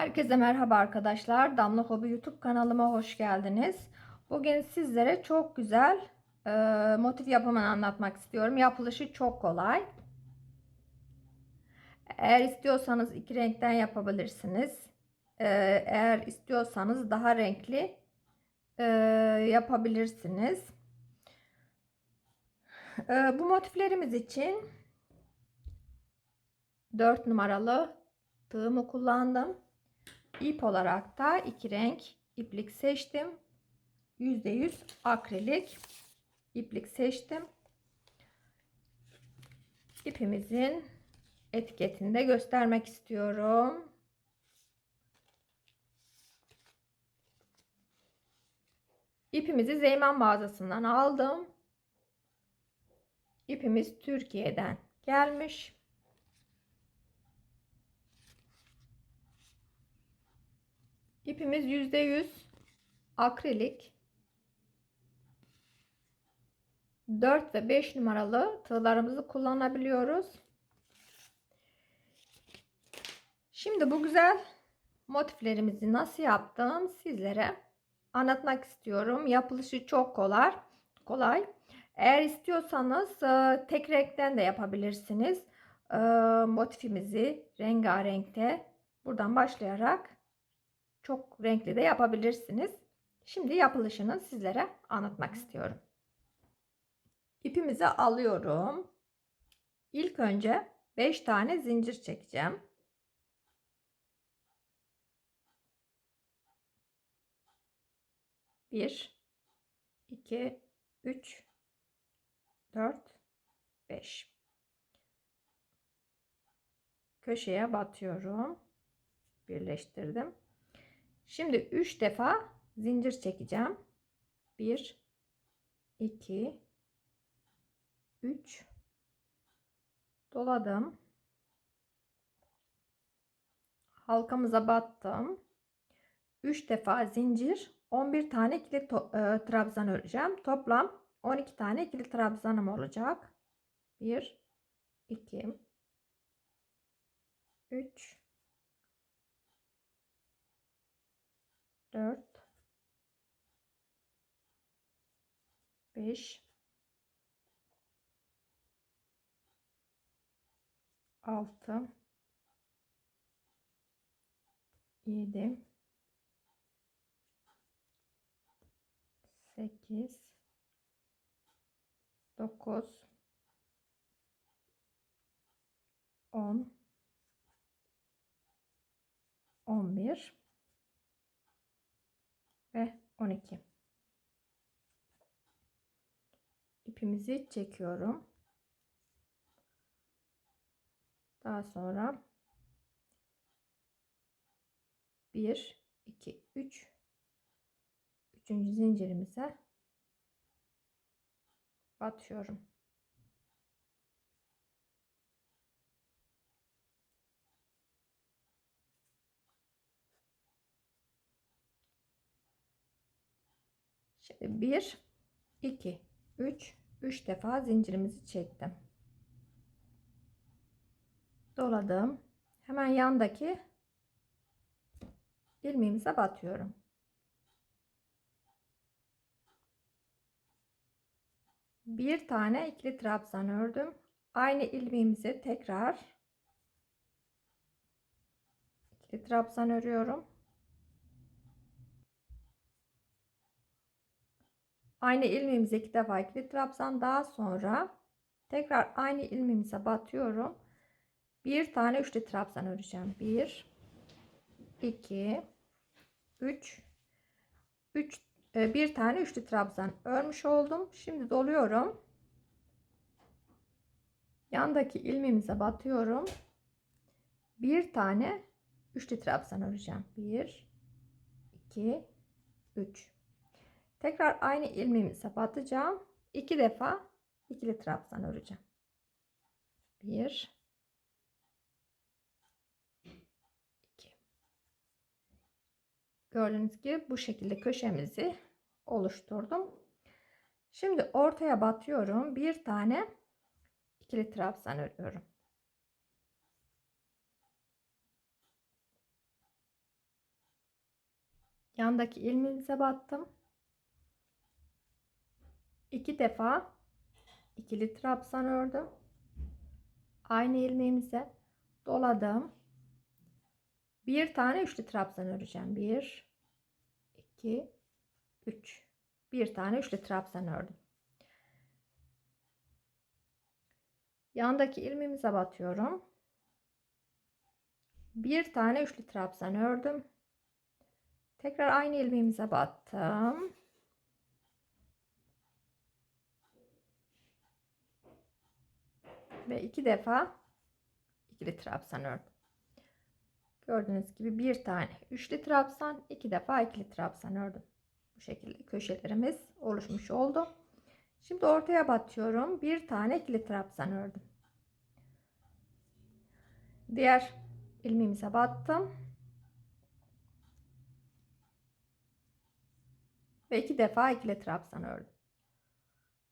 Herkese merhaba arkadaşlar. Damla Hobi YouTube kanalıma hoş geldiniz. Bugün sizlere çok güzel e, motif yapımını anlatmak istiyorum. Yapılışı çok kolay. Eğer istiyorsanız iki renkten yapabilirsiniz. E, eğer istiyorsanız daha renkli e, yapabilirsiniz. E, bu motiflerimiz için 4 numaralı tığımı kullandım. İp olarak da iki renk iplik seçtim. %100 akrilik iplik seçtim. İpimizin etiketini de göstermek istiyorum. İpimizi Zeyman mağazasından aldım. İpimiz Türkiye'den gelmiş. İpimiz %100 akrilik. 4 ve 5 numaralı tığlarımızı kullanabiliyoruz. Şimdi bu güzel motiflerimizi nasıl yaptım sizlere anlatmak istiyorum. Yapılışı çok kolay. Kolay. Eğer istiyorsanız e, tek renkten de yapabilirsiniz. E, motifimizi rengarenkte buradan başlayarak çok renkli de yapabilirsiniz. Şimdi yapılışını sizlere anlatmak istiyorum. İpimizi alıyorum. İlk önce 5 tane zincir çekeceğim. Bir, iki, üç, dört, beş. Köşeye batıyorum. Birleştirdim. Şimdi 3 defa zincir çekeceğim. 1 2 3 doladım. Halkamıza battım. 3 defa zincir, 11 tane ikili e, trabzan öreceğim. Toplam 12 tane ikili trabzanım olacak. 1 2 3 4 5 6 7 8 9 10 11 ve 12 ipimizi çekiyorum. Daha sonra 1 2 3 üçüncü zincirimize batıyorum 1 2 3 3 defa zincirimizi çektim. Doladım. Hemen yandaki ilmeğimize batıyorum. Bir tane ikili trabzan ördüm. Aynı ilmeğimizi tekrar ikili trabzan örüyorum. Aynı ilmeğimize iki defa ikili trabzan daha sonra tekrar aynı ilmeğimize batıyorum. Bir tane üçlü trabzan öreceğim. Bir, iki, üç, üç, e, bir tane üçlü trabzan örmüş oldum. Şimdi doluyorum. Yandaki ilmeğimize batıyorum. Bir tane üçlü trabzan öreceğim. Bir, iki, üç. Tekrar aynı ilmeğimize batacağım. İki defa ikili trabzan öreceğim. Bir, iki. Gördüğünüz gibi bu şekilde köşemizi oluşturdum. Şimdi ortaya batıyorum. Bir tane ikili trabzan örüyorum. Yandaki ilmeğimize battım. İki defa ikili trabzan ördüm. Aynı ilmeğimize doladım. Bir tane üçlü trabzan öreceğim. Bir, iki, üç. Bir tane üçlü trabzan ördüm. Yandaki ilmeğimize batıyorum. Bir tane üçlü trabzan ördüm. Tekrar aynı ilmeğimize battım. Ve iki defa ikili trabzan ördüm. Gördüğünüz gibi bir tane üçlü trabzan, iki defa ikili trabzan ördüm. Bu şekilde köşelerimiz oluşmuş oldu. Şimdi ortaya batıyorum. Bir tane ikili trabzan ördüm. Diğer ilmeğimize battım. Ve iki defa ikili trabzan ördüm.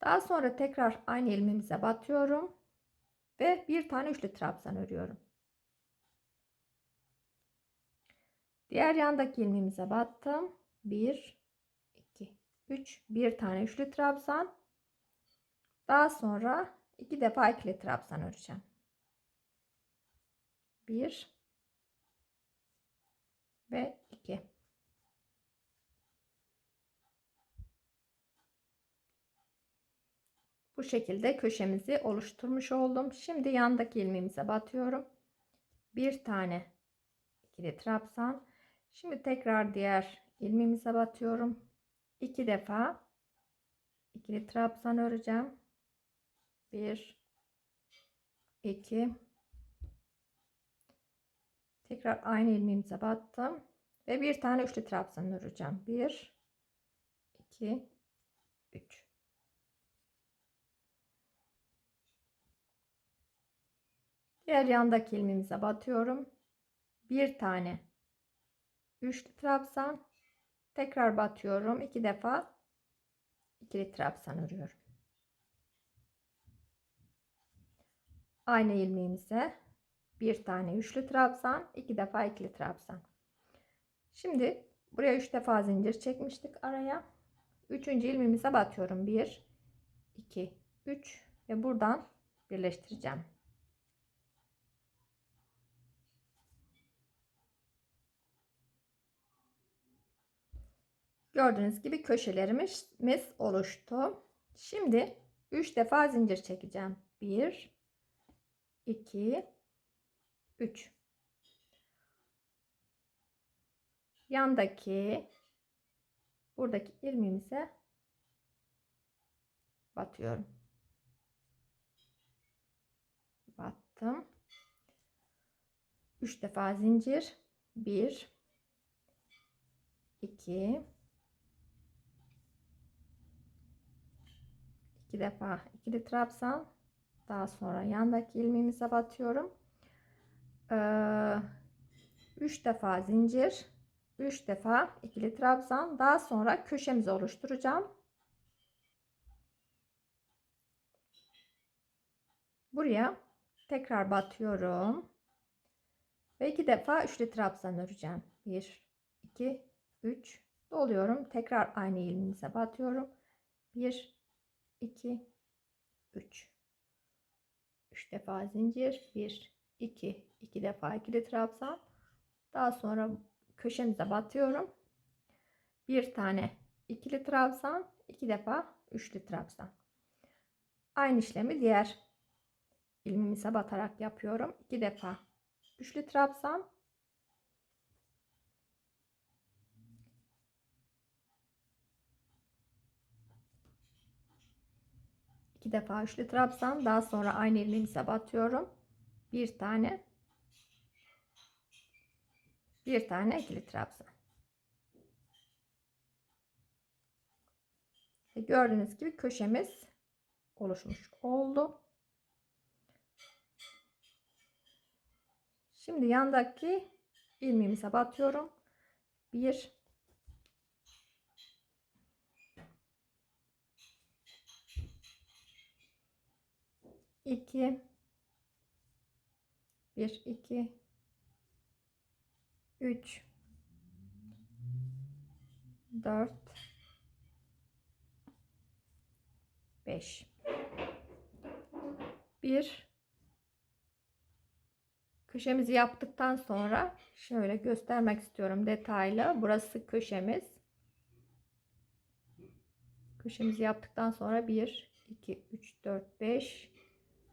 Daha sonra tekrar aynı ilmeğimize batıyorum. Ve bir tane üçlü trabzan örüyorum. Diğer yandaki ilmeğimize battım. 1 2 3 bir tane üçlü trabzan. Daha sonra iki defa ikili trabzan öreceğim. 1 ve 2 Bu şekilde köşemizi oluşturmuş oldum. Şimdi yandaki ilmeğimize batıyorum. Bir tane ikili trabzan. Şimdi tekrar diğer ilmeğimize batıyorum. İki defa ikili trabzan öreceğim. Bir, iki. Tekrar aynı ilmeğimize battım ve bir tane üçlü trabzan öreceğim. Bir, iki, üç. Diğer yandaki ilmeğimize batıyorum. Bir tane üçlü trabzan tekrar batıyorum. iki defa ikili trabzan örüyorum. Aynı ilmeğimize bir tane üçlü trabzan, iki defa ikili trabzan. Şimdi buraya üç defa zincir çekmiştik araya. Üçüncü ilmeğimize batıyorum. Bir, iki, üç ve buradan birleştireceğim. Gördüğünüz gibi köşelerimiz oluştu. Şimdi 3 defa zincir çekeceğim. 1 2 3 Yandaki buradaki ilmeğimize batıyorum. Battım. 3 defa zincir. 1 2 iki defa ikili trabzan daha sonra yandaki ilmeğimize batıyorum. Ee, 3 defa zincir 3 defa ikili trabzan daha sonra köşemizi oluşturacağım. Buraya tekrar batıyorum ve iki defa üçlü trabzan öreceğim. 1 2 3 doluyorum. Tekrar aynı ilmeğimize batıyorum. 1 2 3 3 defa zincir. 1 2 2 defa ikili trabzan. Daha sonra köşemize batıyorum. Bir tane ikili trabzan iki defa üçlü trabzan. Aynı işlemi diğer ilmeğimize batarak yapıyorum. İki defa üçlü trabzan iki defa üçlü trabzan. Daha sonra aynı ilmeğimize batıyorum bir tane bir tane ikili trabzan. Ve gördüğünüz gibi köşemiz oluşmuş oldu. Şimdi yandaki ilmeğimize batıyorum bir 2 1 2 3 4 5 1 köşemizi yaptıktan sonra şöyle göstermek istiyorum detaylı. Burası köşemiz. Köşemizi yaptıktan sonra 1 2 3 4 5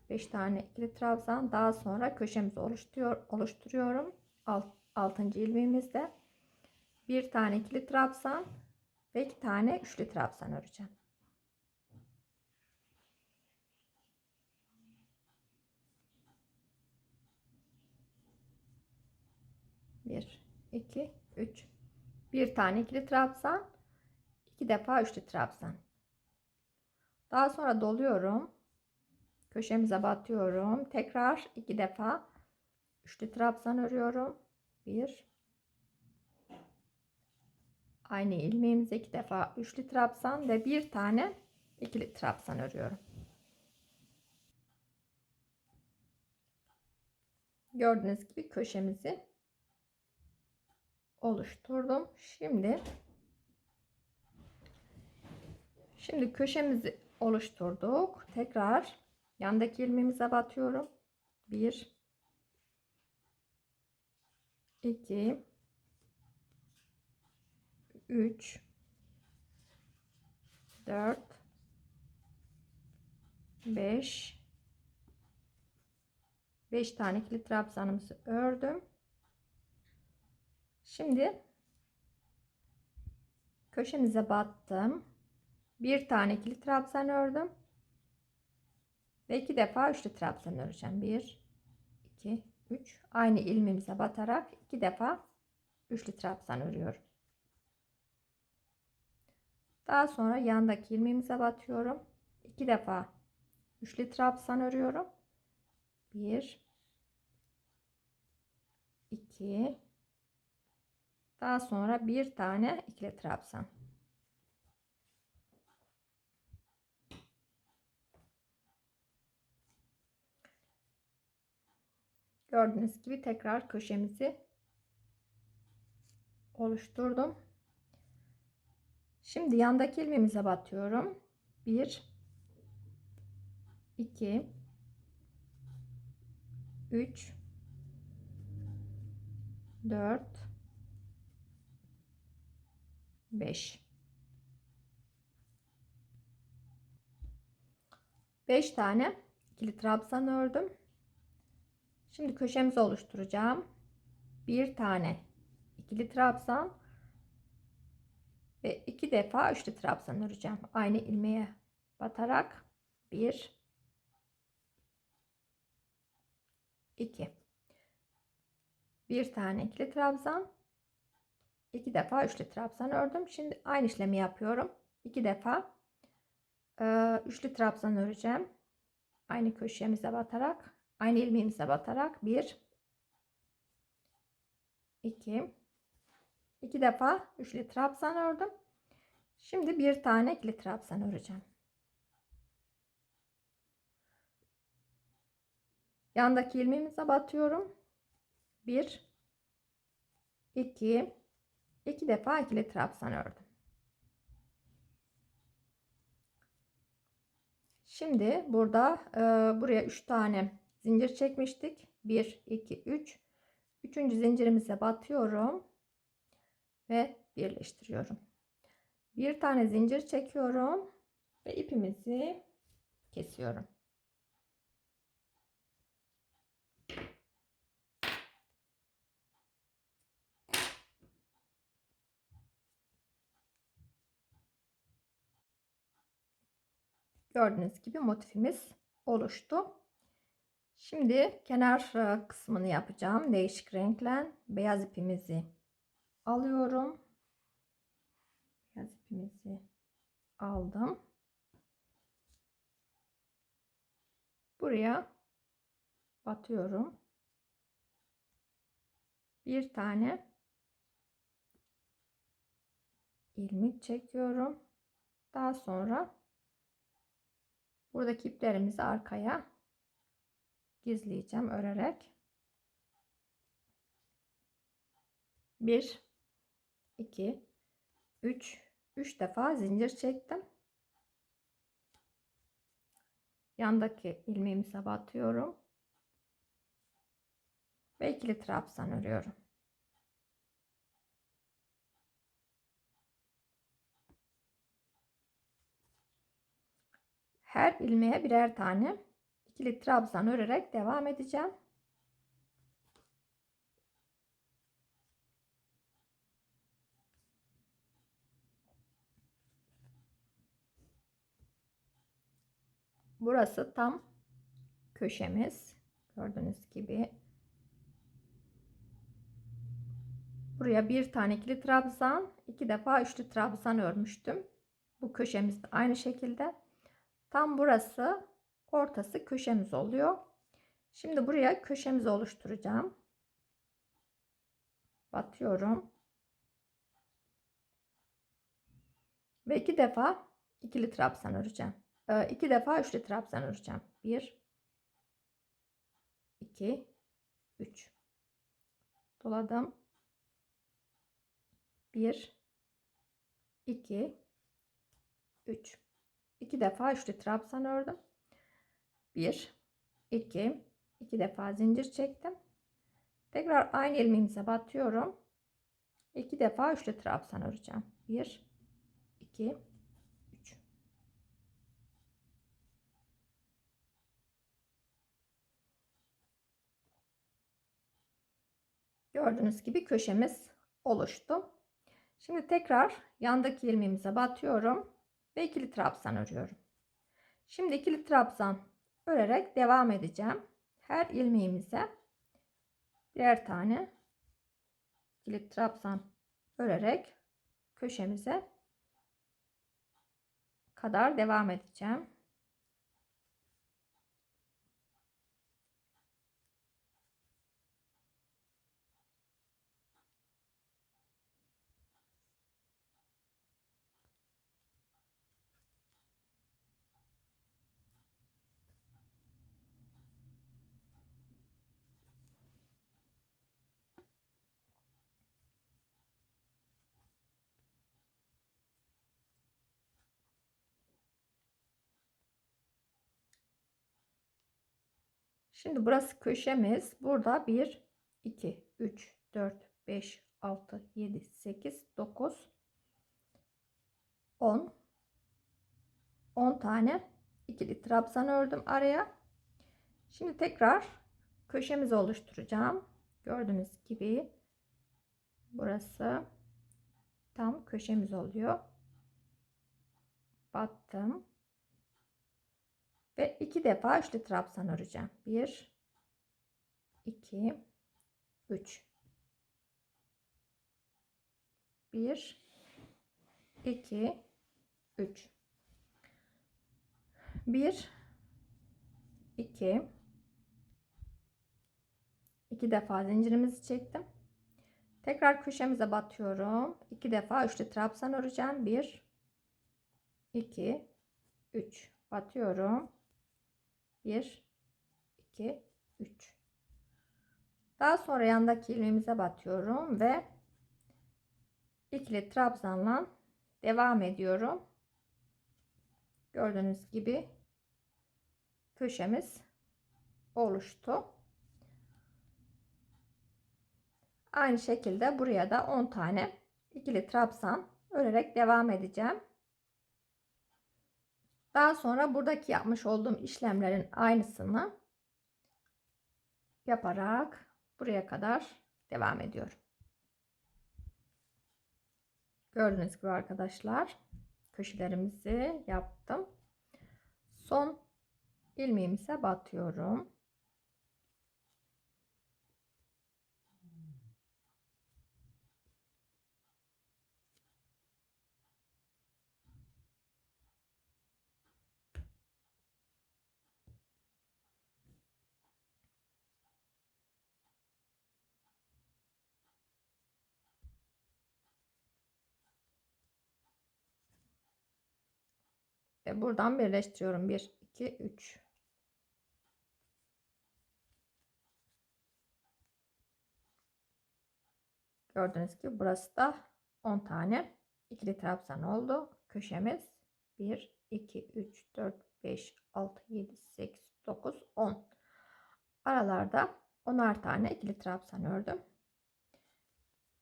5 tane ikili trabzan daha sonra köşemizi oluşturuyor oluşturuyorum. Alt, 6. ilmeğimizde bir tane ikili trabzan ve iki tane üçlü trabzan öreceğim. Bir, iki, üç. Bir tane ikili trabzan, iki defa üçlü trabzan. Daha sonra doluyorum. Köşemize batıyorum. Tekrar iki defa üçlü trabzan örüyorum. Bir, aynı ilmeğimize iki defa üçlü trabzan ve bir tane ikili trabzan örüyorum. Gördüğünüz gibi köşemizi oluşturdum. Şimdi şimdi köşemizi oluşturduk. Tekrar yandaki ilmeğimize batıyorum. 1 2 3 4 5 5 tane kilit trabzanımızı ördüm. Şimdi köşemize battım. Bir tane kilit trabzan ördüm. Ve iki defa üçlü trabzan öreceğim. 1 2 3 aynı ilmeğimize batarak iki defa üçlü trabzan örüyorum. Daha sonra yandaki ilmeğimize batıyorum. İki defa üçlü trabzan örüyorum. 1 2 daha sonra bir tane ikili trabzan. Gördüğünüz gibi tekrar köşemizi oluşturdum. Şimdi yandaki ilmeğimize batıyorum. 1 2 3 4 5 5 tane ikili trabzan ördüm. Şimdi köşemizi oluşturacağım. Bir tane ikili trabzan ve iki defa üçlü trabzan öreceğim. Aynı ilmeğe batarak 1 2 bir tane ikili trabzan iki defa üçlü trabzan ördüm. Şimdi aynı işlemi yapıyorum. iki defa e, üçlü trabzan öreceğim. Aynı köşemize batarak aynı ilmeğimize batarak 1 2 2 defa üçlü trabzan ördüm. Şimdi bir tane ikili trabzan öreceğim. Yandaki ilmeğimize batıyorum. 1 2 2 defa ikili trabzan ördüm. Şimdi burada e, buraya 3 tane zincir çekmiştik. 1 2 3 Üçüncü zincirimize batıyorum ve birleştiriyorum. Bir tane zincir çekiyorum ve ipimizi kesiyorum. Gördüğünüz gibi motifimiz oluştu. Şimdi kenar e, kısmını yapacağım. Değişik renkle beyaz ipimizi alıyorum. Beyaz ipimizi aldım. Buraya batıyorum. Bir tane ilmek çekiyorum. Daha sonra buradaki iplerimizi arkaya gizleyeceğim örerek. 1 2 3 3 defa zincir çektim. Yandaki ilmeğimize batıyorum. Ve ikili trabzan örüyorum. Her ilmeğe birer tane ikili trabzan örerek devam edeceğim. Burası tam köşemiz. Gördüğünüz gibi. Buraya bir tane ikili trabzan, iki defa üçlü trabzan örmüştüm. Bu köşemiz de aynı şekilde. Tam burası ortası köşemiz oluyor. Şimdi buraya köşemizi oluşturacağım. Batıyorum. Ve iki defa ikili trabzan öreceğim. Ee, iki defa üçlü trabzan öreceğim. Bir, iki, üç. Doladım. Bir, iki, üç. İki defa üçlü trabzan ördüm. Bir, iki, iki defa zincir çektim. Tekrar aynı ilmeğimize batıyorum. İki defa üçlü trabzan öreceğim. Bir, iki, üç. Gördüğünüz gibi köşemiz oluştu. Şimdi tekrar yandaki ilmeğimize batıyorum ve ikili trabzan örüyorum. Şimdi ikili trabzan örerek devam edeceğim. Her ilmeğimize birer tane ikili trabzan örerek köşemize kadar devam edeceğim. Şimdi burası köşemiz. Burada 1, 2, 3, 4, 5, 6, 7, 8, 9, 10. 10 tane ikili trabzan ördüm araya. Şimdi tekrar köşemizi oluşturacağım. Gördüğünüz gibi burası tam köşemiz oluyor. Battım. Ve iki defa üçlü trabzan öreceğim. Bir, iki, üç. Bir, iki, üç. Bir, iki, iki defa zincirimizi çektim. Tekrar köşemize batıyorum. İki defa üçlü trabzan öreceğim. Bir, iki, üç. Batıyorum. 1 2 3 daha sonra yandaki ilmeğimize batıyorum ve ikili trabzanla devam ediyorum. Gördüğünüz gibi köşemiz oluştu. Aynı şekilde buraya da 10 tane ikili trabzan örerek devam edeceğim daha sonra buradaki yapmış olduğum işlemlerin aynısını yaparak buraya kadar devam ediyorum. Gördüğünüz gibi arkadaşlar köşelerimizi yaptım. Son ilmeğimize batıyorum. Buradan birleştiriyorum. 1, 2, 3. Gördüğünüz gibi burası da 10 tane ikili trabzan oldu. Köşemiz 1, 2, 3, 4, 5, 6, 7, 8, 9, 10. Aralarda 10'ar tane ikili trabzan ördüm.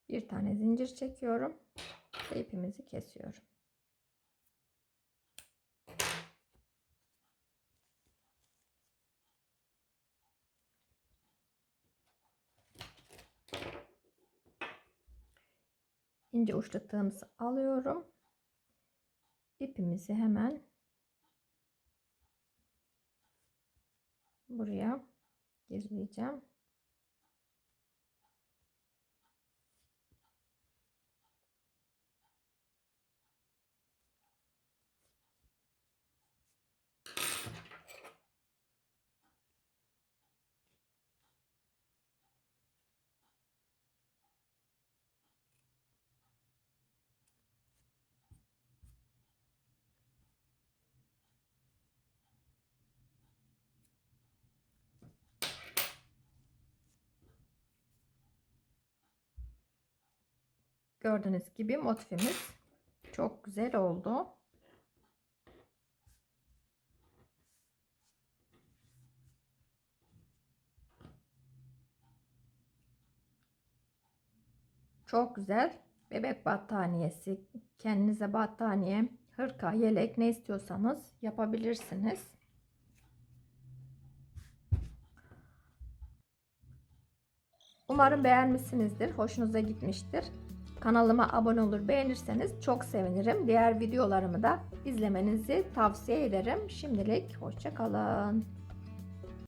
Bir tane zincir çekiyorum ve ipimizi kesiyorum. İnce uçlu alıyorum. İpimizi hemen buraya gizleyeceğim. Gördüğünüz gibi motifimiz çok güzel oldu. Çok güzel bebek battaniyesi, kendinize battaniye, hırka, yelek ne istiyorsanız yapabilirsiniz. Umarım beğenmişsinizdir, hoşunuza gitmiştir. Kanalıma abone olur beğenirseniz çok sevinirim. Diğer videolarımı da izlemenizi tavsiye ederim. Şimdilik hoşçakalın.